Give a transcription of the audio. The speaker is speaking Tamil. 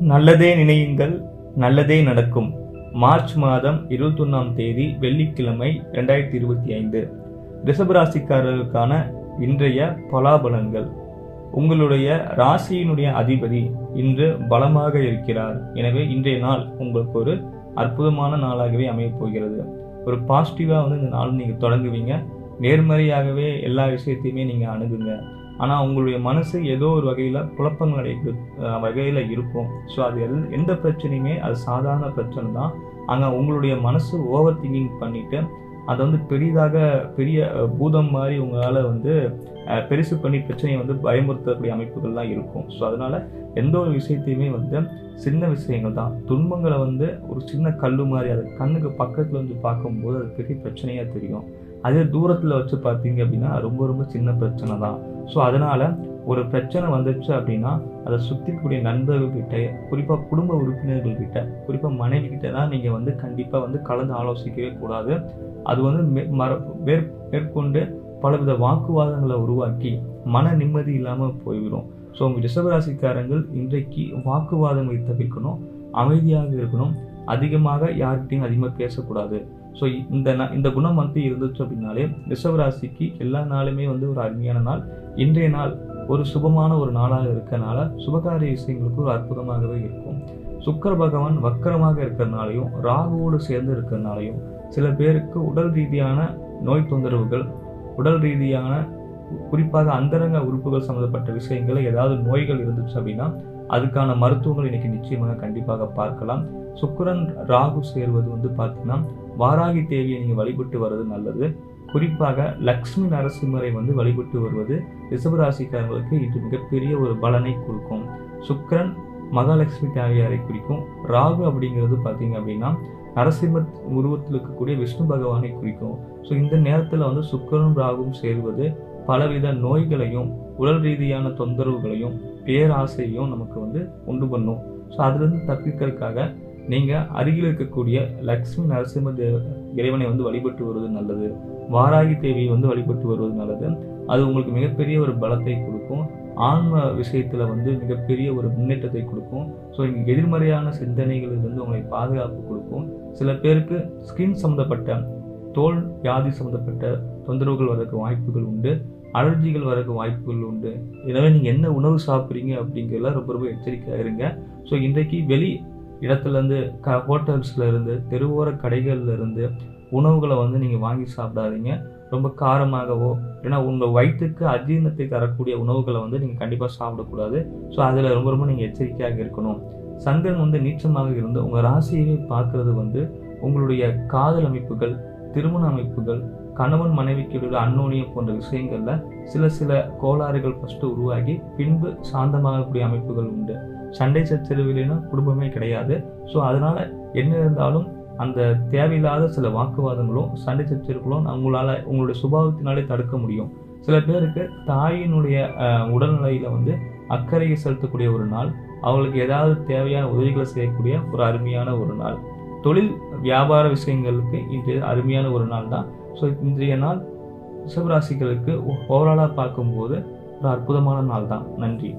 நல்லதே நினையுங்கள் நல்லதே நடக்கும். மார்ச் மாதம் இருபத்தொன்னாம் தேதி வெள்ளிக்கிழமை ரெண்டாயிரத்தி இருபத்தி ஐந்து. ரிஷபராசிக்காரர்களுக்கான இன்றைய பலாபலன்கள். உங்களுடைய ராசியினுடைய அதிபதி இன்று பலமாக இருக்கிறார். எனவே இன்றைய நாள் உங்களுக்கு ஒரு அற்புதமான நாளாகவே அமையப் போகிறது. ஒரு பாசிட்டிவாக வந்து இந்த நாள் நீங்கள் தொடங்குவீங்க. நேர்மறையாகவே எல்லா விஷயத்தையுமே நீங்கள் அணுகுங்க. ஆனால் உங்களுடைய மனசு ஏதோ ஒரு வகையில் குழப்பங்கள் அடைக்கு வகையில் இருக்கும். ஸோ அது எல் எந்த பிரச்சனையுமே அது சாதாரண பிரச்சனை தான். அங்கே உங்களுடைய மனசு ஓவர் திங்கிங் பண்ணிவிட்டு அதை வந்து பெரிதாக பெரிய பூதம் மாதிரி உங்களால் வந்து பெருசு பண்ணி பிரச்சனையை வந்து பயமுறுத்தக்கூடிய அமைப்புகள்லாம் இருக்கும். ஸோ அதனால் எந்த ஒரு விஷயத்தையுமே வந்து சின்ன விஷயங்கள் தான். துன்பங்களை வந்து ஒரு சின்ன கல் மாதிரி அது கண்ணுக்கு பக்கத்தில் வந்து பார்க்கும்போது அது பெரிய பிரச்சனையாக தெரியும். அதே தூரத்தில் வச்சு பார்த்தீங்க அப்படின்னா ரொம்ப ரொம்ப சின்ன பிரச்சனை தான். ஸோ அதனால் ஒரு பிரச்சனை வந்துச்சு அப்படின்னா அதை சுற்றிக்கூடிய நண்பர்கள்கிட்ட குறிப்பாக குடும்ப உறுப்பினர்கள்கிட்ட குறிப்பாக மனைவி கிட்ட தான் நீங்கள் வந்து கண்டிப்பாக வந்து கலந்து ஆலோசிக்கவே கூடாது. அது வந்து மே- மற மேற் மேற்கொண்டு பலவித வாக்குவாதங்களை உருவாக்கி மன நிம்மதி இல்லாமல் போய்விடும். ஸோ உங்கள் ரிஷபராசிக்காரங்கள் இன்றைக்கு வாக்குவாதங்களை தவிர்க்கணும் அமைதியாக இருக்கணும். அதிகமாக யார்கிட்டையும் அதிகமாக பேசக்கூடாது. ஸோ இந்த நா- இந்த குணம் வந்து இருந்துச்சு அப்படின்னாலே ரிஷவராசிக்கு எல்லா நாளுமே வந்து ஒரு அருமையான நாள். இன்றைய நாள் ஒரு சுபமான ஒரு நாளாக இருக்கனால சுபகாரிய விஷயங்களுக்கு ஒரு அற்புதமாகவே இருக்கும். சுக்கர பகவான் வக்கரமாக இருக்கிறனாலையும் ராகுவோடு சேர்ந்து இருக்கிறனாலையும் சில பேருக்கு உடல் ரீதியான நோய் தொந்தரவுகள் உடல் ரீதியான குறிப்பாக அந்தரங்க உறுப்புகள் சம்மந்தப்பட்ட விஷயங்கள் ஏதாவது நோய்கள் இருந்துச்சு அப்படின்னா அதுக்கான மருத்துவங்கள் இன்னைக்கு நிச்சயமாக கண்டிப்பாக பார்க்கலாம். சுக்கரன் ராகு சேர்வது வந்து பார்த்தீங்கன்னா வாராகி தேவியை நீங்கள் வழிபட்டு வர்றது நல்லது. குறிப்பாக லக்ஷ்மி நரசிம்மரை வந்து வழிபட்டு வருவது ரிஷபராசிக்காரங்களுக்கு இது மிகப்பெரிய ஒரு பலனை கொடுக்கும். சுக்கரன் மகாலட்சுமி தேவியாரை குறிக்கும். ராகு அப்படிங்கிறது பார்த்தீங்க அப்படின்னா நரசிம்ம உருவத்தில் இருக்கக்கூடிய விஷ்ணு பகவானை குறிக்கும். ஸோ இந்த நேரத்தில் வந்து சுக்கரனும் ராகுவும் சேர்வது பலவித நோய்களையும் உடல் ரீதியான தொந்தரவுகளையும் பேராசையும் நமக்கு வந்து உண்டு பண்ணும். ஸோ அதுலேருந்து தப்பிக்கிறதுக்காக நீங்கள் அருகில் இருக்கக்கூடிய லக்ஷ்மி நரசிம்ம தேவ இறைவனை வந்து வழிபட்டு வருவது நல்லது. வாராகி தேவியை வந்து வழிபட்டு வருவது நல்லது. அது உங்களுக்கு மிகப்பெரிய ஒரு பலத்தை கொடுக்கும். ஆன்ம விஷயத்தில் வந்து மிகப்பெரிய ஒரு முன்னேற்றத்தை கொடுக்கும். ஸோ இங்கே எதிர்மறையான சிந்தனைகளிலிருந்து உங்களை பாதுகாப்பு கொடுக்கும். சில பேருக்கு ஸ்கின் சம்மந்தப்பட்ட தோல் வியாதி சம்மந்தப்பட்ட தொந்தரவுகள் வரதுக்கு வாய்ப்புகள் உண்டு. அலர்ஜிகள் வரக்கு வாய்ப்புகள் உண்டு. எனவே நீங்கள் என்ன உணவு சாப்பிட்றீங்க அப்படிங்கிறதுல ரொம்ப ரொம்ப எச்சரிக்கையாக இருங்க. ஸோ இன்றைக்கு வெளி இடத்துலேருந்து க ஹோட்டல்ஸ்லேருந்து தெருவோர கடைகள்லேருந்து உணவுகளை வந்து நீங்கள் வாங்கி சாப்பிடாதீங்க. ரொம்ப காரமாகவோ ஏன்னா உங்கள் வயிற்றுக்கு அஜீரணத்தை தரக்கூடிய உணவுகளை வந்து நீங்கள் கண்டிப்பாக சாப்பிடக்கூடாது. ஸோ அதில் ரொம்ப ரொம்ப நீங்கள் எச்சரிக்கையாக இருக்கணும். சந்திரன் வந்து நீச்சமாக இருந்து உங்கள் ராசியவே பார்க்குறது வந்து உங்களுடைய காதல் அமைப்புகள் திருமண அமைப்புகள் கணவன் மனைவிக்கு இடையில அன்னோனியம் போன்ற விஷயங்கள்ல சில சில கோளாறுகள் ஃபஸ்ட்டு உருவாகி பின்பு சாந்தமாகக்கூடிய அமைப்புகள் உண்டு. சண்டை சச்சரவுலாம் குடும்பமே கிடையாது. ஸோ அதனால என்ன இருந்தாலும் அந்த தேவையில்லாத சில வாக்குவாதங்களும் சண்டை சச்சரவுகளும் உங்களால் உங்களுடைய சுபாவத்தினாலே தடுக்க முடியும். சில பேருக்கு தாயினுடைய உடல்நிலையில வந்து அக்கறையை செலுத்தக்கூடிய ஒரு நாள் அவங்களுக்கு ஏதாவது தேவையான உதவிகளை செய்யக்கூடிய ஒரு அருமையான ஒரு நாள். தொழில் வியாபார விஷயங்களுக்கு இது அருமையான ஒரு நாள் தான் ஸோ இன்றைய நாள் ரிஷபராசிகளுக்கு ஓவராலாக பார்க்கும்போது ஒரு அற்புதமான நாள் தான் நன்றி.